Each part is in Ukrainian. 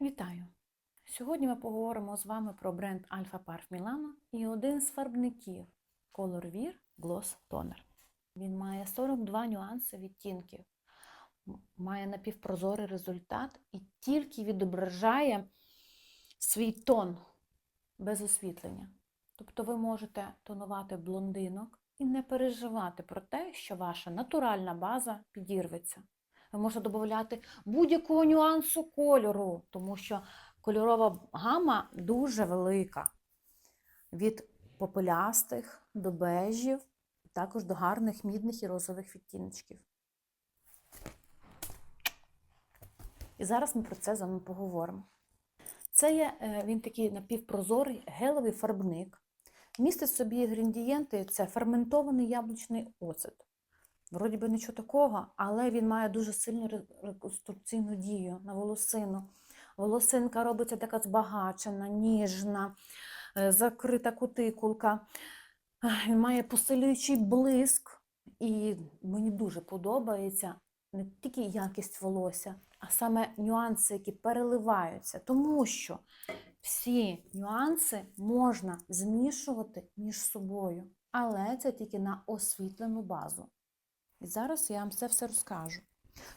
Вітаю! Сьогодні ми поговоримо з вами про бренд Alpha Parf Milano і один з фарбників Color Wear Gloss Toner. Він має 42 нюанси відтінків, має напівпрозорий результат і тільки відображає свій тон без освітлення. Тобто ви можете тонувати блондинок і не переживати про те, що ваша натуральна база підірветься. Можете додати будь-якого нюансу кольору, тому що кольорова гама дуже велика. Від попелястих до бежів, також до гарних мідних і розових відтіночків. І зараз ми про це з вами поговоримо. Це є е, він такий напівпрозорий гелевий фарбник. Містить в собі інгредієнти це ферментований яблучний оцет. Вроді би нічого такого, але він має дуже сильну реконструкційну дію на волосину. Волосинка робиться така збагачена, ніжна, е, закрита кутикулка. Він має посилюючий блиск, і мені дуже подобається не тільки якість волосся, а саме нюанси, які переливаються. Тому що всі нюанси можна змішувати між собою, але це тільки на освітлену базу. І зараз я вам це все розкажу.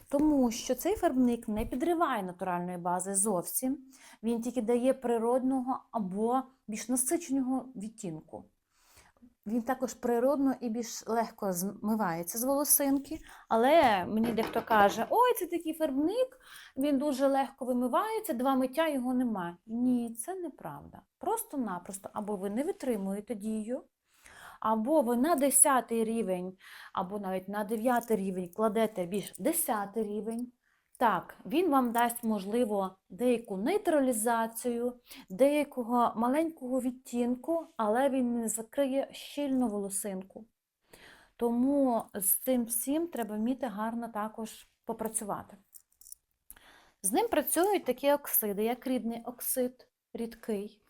Тому що цей фарбник не підриває натуральної бази зовсім, він тільки дає природного або більш насиченого відтінку. Він також природно і більш легко змивається з волосинки, але мені дехто каже, ой, це такий фарбник, він дуже легко вимивається, два миття його немає. Ні, це неправда. Просто-напросто, або ви не витримуєте дію, або ви на 10 рівень, або навіть на 9 рівень кладете більш 10 рівень. Так, він вам дасть, можливо, деяку нейтралізацію, деякого маленького відтінку, але він не закриє щільно волосинку. Тому з цим всім треба вміти гарно також попрацювати. З ним працюють такі оксиди, як рідний оксид, рідкий,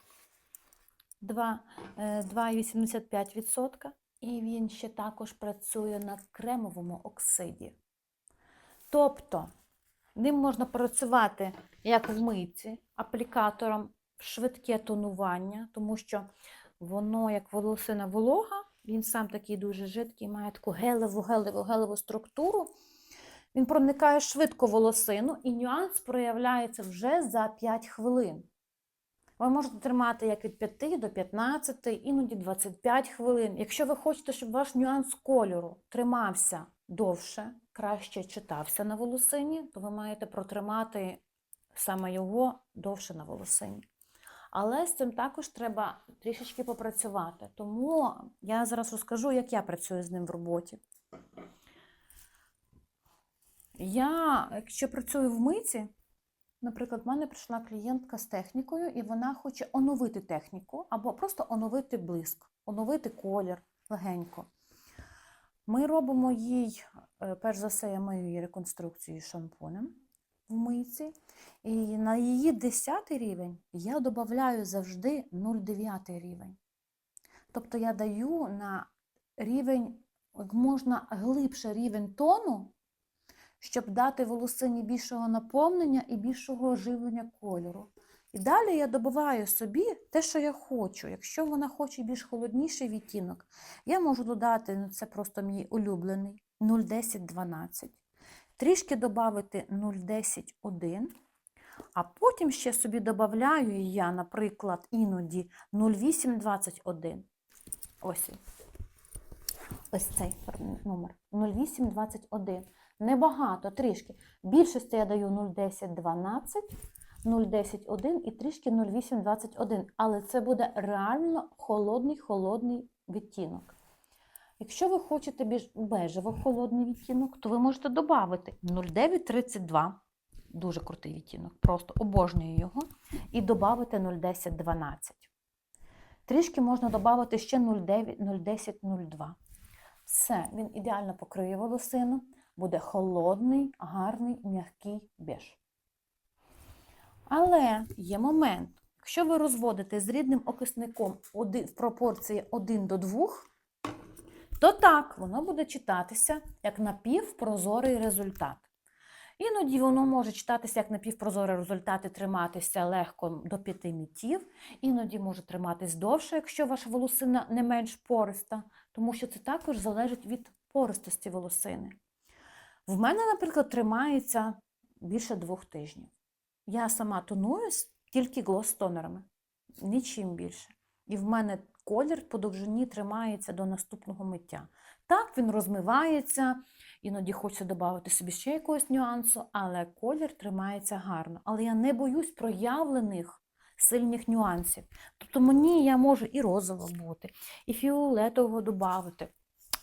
2,85%, і він ще також працює на кремовому оксиді. Тобто ним можна працювати як в митці, аплікатором швидке тонування, тому що воно, як волосина волога, він сам такий дуже жидкий, має таку гелеву, гелеву, гелеву структуру. Він проникає швидко волосину, і нюанс проявляється вже за 5 хвилин. Ви можете тримати як від 5 до 15, іноді 25 хвилин. Якщо ви хочете, щоб ваш нюанс кольору тримався довше, краще читався на волосині, то ви маєте протримати саме його довше на волосині. Але з цим також треба трішечки попрацювати. Тому я зараз розкажу, як я працюю з ним в роботі. Я, якщо працюю в миті, Наприклад, в мене прийшла клієнтка з технікою, і вона хоче оновити техніку або просто оновити блиск, оновити колір легенько. Ми робимо їй, е, перш за все, я мию її реконструкцію шампунем в мийці. І на її 10 рівень я додаю завжди 0,9 рівень. Тобто я даю на рівень, як можна глибше рівень тону, щоб дати волосині більшого наповнення і більшого оживлення кольору. І далі я добиваю собі те, що я хочу. Якщо вона хоче більш холодніший відтінок, я можу додати, ну це просто мій улюблений 0,10-12. Трішки додати 0,10-1, а потім ще собі додаю я, наприклад, іноді 0,8-21. Ось. Ось цей номер 0821. Небагато, трішки. Більшості я даю 01012, 010-1 і трішки 0821. Але це буде реально холодний холодний відтінок. Якщо ви хочете більш бежево холодний відтінок, то ви можете додати 0932. Дуже крутий відтінок, просто обожнюю його. І додати 01012. Трішки можна додати ще 09, 010-02. Все, він ідеально покриє волосину, буде холодний, гарний, м'який беж. Але є момент, якщо ви розводите з рідним окисником в пропорції 1 до 2, то так, воно буде читатися як напівпрозорий результат. Іноді воно може читатися як напівпрозорі результати, триматися легко до п'яти мітів, іноді може триматись довше, якщо ваша волосина не менш пориста, тому що це також залежить від пористості волосини. В мене, наприклад, тримається більше двох тижнів. Я сама тонуюсь тільки глостонерами, нічим більше. І в мене колір по довжині тримається до наступного миття. Так, він розмивається, іноді хочеться додати собі ще якогось нюансу, але колір тримається гарно. Але я не боюсь проявлених сильних нюансів. Тобто мені я можу і розово бути, і фіолетового додати.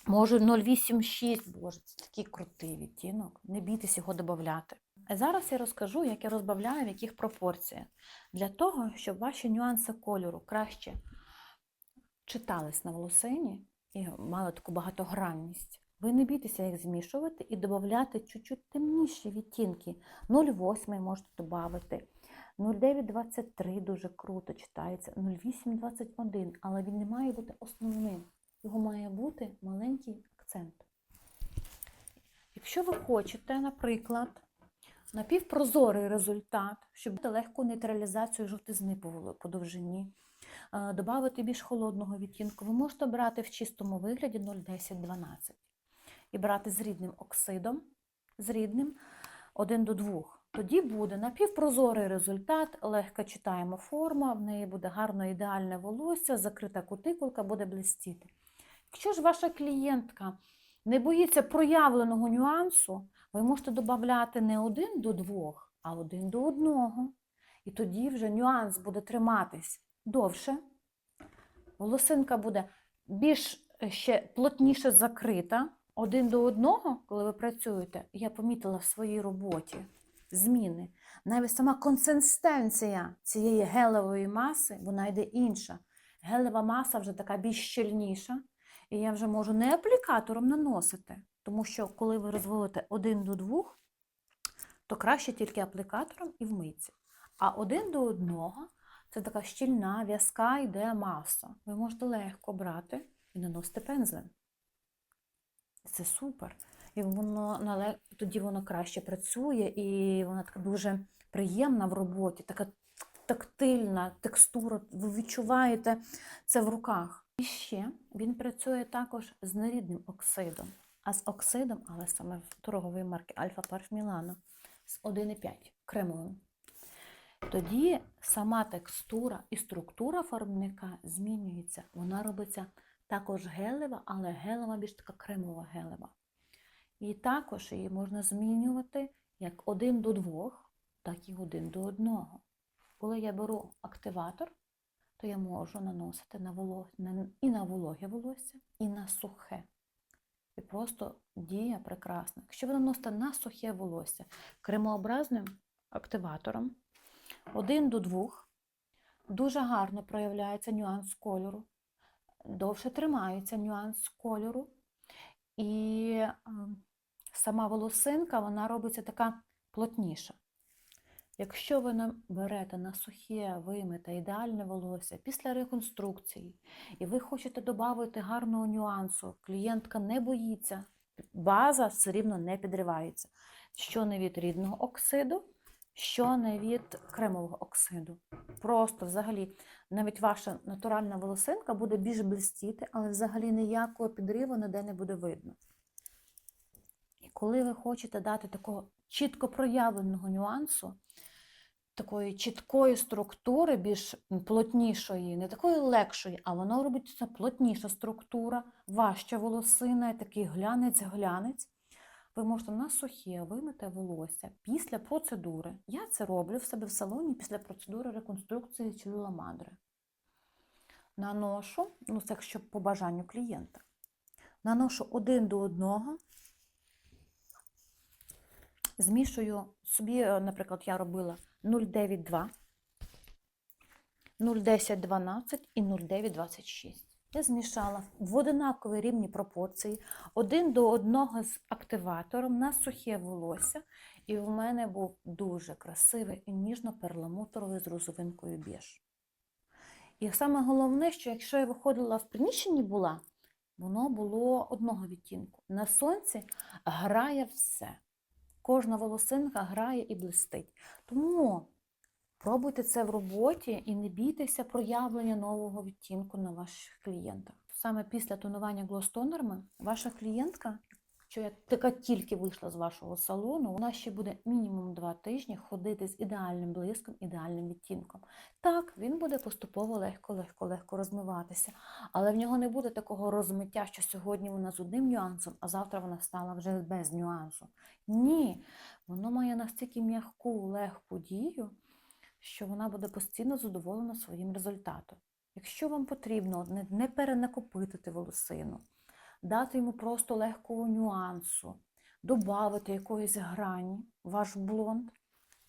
Можу 0,86, боже, це такий крутий відтінок. Не бійтесь його додати. Зараз я розкажу, як я розбавляю, в яких пропорціях. Для того, щоб ваші нюанси кольору краще читались на волосині і мали таку багатогранність. Ви не бійтеся їх змішувати і додати чуть-чуть темніші відтінки. 0,8 можете додати. 0,923 дуже круто читається, 0,821, але він не має бути основним. Його має бути маленький акцент. Якщо ви хочете, наприклад, напівпрозорий результат, щоб легку нейтралізацію жовтизни по довжині, додати більш холодного відтінку, ви можете брати в чистому вигляді 0,10-12 і брати з рідним оксидом, з рідним 1 до 2. Тоді буде напівпрозорий результат, легко читаємо форма, в неї буде гарно ідеальне волосся, закрита кутикулка буде блистіти. Якщо ж ваша клієнтка не боїться проявленого нюансу, ви можете додати не один до двох, а один до одного. І тоді вже нюанс буде триматись довше. Волосинка буде більш е, ще плотніше закрита. Один до одного, коли ви працюєте, я помітила в своїй роботі зміни. Навіть сама консистенція цієї гелевої маси, вона йде інша. Гелева маса вже така більш щільніша. І я вже можу не аплікатором наносити, тому що коли ви розводите один до двох, то краще тільки аплікатором і в митці. А один до одного це така щільна, в'язка йде маса. Ви можете легко брати і наносити пензлем. Це супер. І воно тоді воно краще працює, і вона така дуже приємна в роботі, така тактильна текстура. Ви відчуваєте це в руках. І ще він працює також з нерідним оксидом, а з оксидом, але саме в торгової марки Альфа Парф Мілано, з 1,5 кремовим. Тоді сама текстура і структура фарбника змінюється. Вона робиться також гелева, але гелева більш така кремова гелева. І також її можна змінювати як один до двох, так і один до одного. Коли я беру активатор, то я можу наносити на воло... на- і на вологе волосся, і на сухе. І просто дія прекрасна. Якщо ви наносите на сухе волосся кремообразним активатором, один до двох, дуже гарно проявляється нюанс кольору, довше тримається нюанс кольору. І е, сама волосинка вона робиться така плотніша. Якщо ви нам берете на сухе, вимите, ідеальне волосся після реконструкції, і ви хочете додати гарного нюансу, клієнтка не боїться, база все рівно не підривається. Що не від рідного оксиду, що не від кремового оксиду. Просто взагалі, навіть ваша натуральна волосинка буде більш блистіти, але взагалі ніякого підриву ніде не буде видно. І коли ви хочете дати такого чітко проявленого нюансу, такої чіткої структури, більш плотнішої, не такої легшої, а воно робиться плотніша структура, важча волосина, такий глянець-глянець. Ви можете на сухе вимите волосся після процедури. Я це роблю в себе в салоні після процедури реконструкції чолила мадри. Наношу, ну це якщо по бажанню клієнта. Наношу один до одного, змішую собі, е, наприклад, я робила 0,92, 0,1012 і 0,926. Я змішала в одинакові рівні пропорції, один до одного з активатором на сухе волосся, і в мене був дуже красивий і ніжно-перламутровий з розовинкою біж. І саме головне, що якщо я виходила в приміщенні була, воно було одного відтінку. На сонці грає все. Кожна волосинка грає і блистить. Тому пробуйте це в роботі і не бійтеся проявлення нового відтінку на ваших клієнтах. Саме після тонування глостонерами ваша клієнтка, що я така тільки вийшла з вашого салону, вона ще буде мінімум два тижні ходити з ідеальним блиском, ідеальним відтінком. Так, він буде поступово легко, легко, легко розмиватися, але в нього не буде такого розмиття, що сьогодні вона з одним нюансом, а завтра вона стала вже без нюансу. Ні, воно має настільки м'яку, легку дію, що вона буде постійно задоволена своїм результатом. Якщо вам потрібно не, перенакопитити волосину, дати йому просто легкого нюансу, додати якоїсь грані, ваш блонд,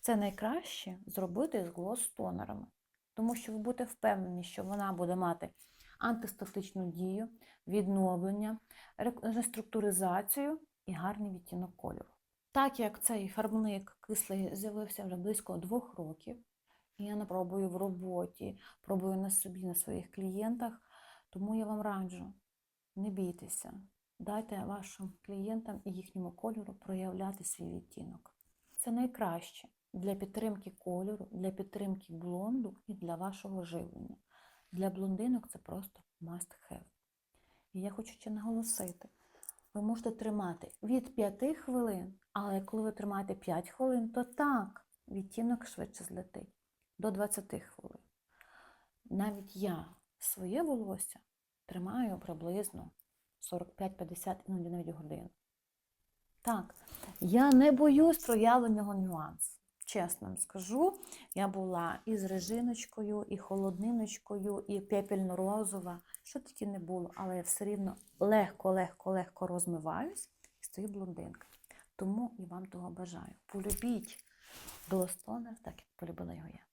це найкраще зробити з глос-тонерами. Тому що ви будете впевнені, що вона буде мати антистатичну дію, відновлення, реструктуризацію і гарний відтінок кольору. Так як цей фарбник кислий з'явився вже близько двох років, і я пробую в роботі, пробую на собі, на своїх клієнтах, тому я вам раджу, не бійтеся, дайте вашим клієнтам і їхньому кольору проявляти свій відтінок. Це найкраще для підтримки кольору, для підтримки блонду і для вашого живлення. Для блондинок це просто must have. І я хочу ще наголосити: ви можете тримати від 5 хвилин, але коли ви тримаєте 5 хвилин, то так, відтінок швидше злетить до 20 хвилин. Навіть я своє волосся тримаю приблизно 45-50, іноді навіть годин. Так, я не боюсь проявленого нюансу. Чесно скажу, я була і з режиночкою, і холодниночкою, і пепельно-розова, що тільки не було, але я все рівно легко, легко, легко розмиваюсь і стою блондинка. Тому і вам того бажаю. Полюбіть Глостонер, так як полюбила його я.